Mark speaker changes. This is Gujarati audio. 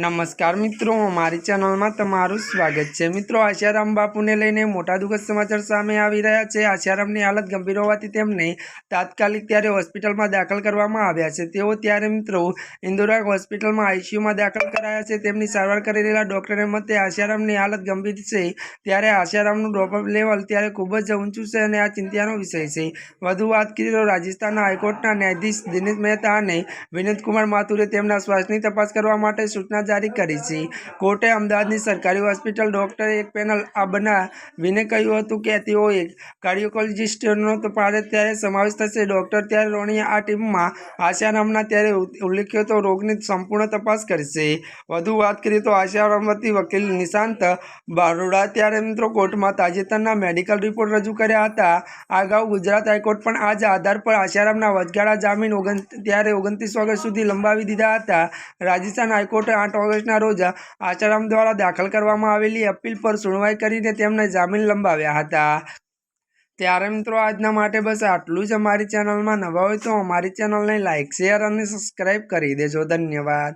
Speaker 1: નમસ્કાર મિત્રો, મારી ચેનલમાં તમારું સ્વાગત છે. મિત્રો, આશારામ બાપુને લઈને મોટા દુઃખદ સમાચાર સામે આવી રહ્યા છે. આશારામની હાલત ગંભીર હોવાથી તેમને તાત્કાલિક ત્યારે હોસ્પિટલમાં દાખલ કરવામાં આવ્યા છે. તેઓ ત્યારે મિત્રો ઇન્દોરા હોસ્પિટલમાં આઈસીયુમાં દાખલ કરાયા છે. તેમની સારવાર કરી રહેલા ડૉક્ટરે મતે આશારામની હાલત ગંભીર છે. ત્યારે આશારામનું ડ્રોપઅપ લેવલ ત્યારે ખૂબ જ ઊંચું છે અને આ ચિંતાનો વિષય છે. વધુ વાત કરીએ તો રાજસ્થાનના હાઈકોર્ટના ન્યાયાધીશ દિનેશ મહેતા અને વિનોદકુમાર માથુરે તેમના શ્વાસની તપાસ કરવા માટે સૂચના જારી કરી છે. કોર્ટે અમદાવાદની સરકારી હોસ્પિટલ ડોક્ટરે એક પેનલ આ બનાવીને કહ્યું હતું કે તેઓએ કાર્ડિયોકોલોજિસ્ટનો પાડે ત્યારે સમાવેશ થશે. ડૉક્ટર ત્યારે રોણીએ આ ટીમમાં આશારામના ત્યારે ઉલ્લેખ્યો તો રોગની સંપૂર્ણ તપાસ કરશે. વધુ વાત કરીએ તો વતી વકીલ નિશાંત બારોડા ત્યારે મિત્રો કોર્ટમાં તાજેતરના મેડિકલ રિપોર્ટ રજૂ કર્યા હતા. અગાઉ ગુજરાત હાઈકોર્ટ પણ આજ આધાર પર આશારામના વચગાળા જામીન ઓગણ ત્યારે ઓગણત્રીસ ઓગસ્ટ સુધી લંબાવી દીધા હતા. રાજસ્થાન હાઈકોર્ટે આઠ ઓગસ્ટના રોજ આશારામ દ્વારા દાખલ કરવામાં આવેલી અપીલ પર સુનવાઈ કરીને તેમને જામીન લંબાવ્યા હતા. ત્યારે મિત્રો આજના માટે બસ આટલું જ અમારી ચેનલમાં નવા હોય તો અમારી ચેનલને લાઇક શેર અને સબસ્ક્રાઈબ કરી દેજો. ધન્યવાદ.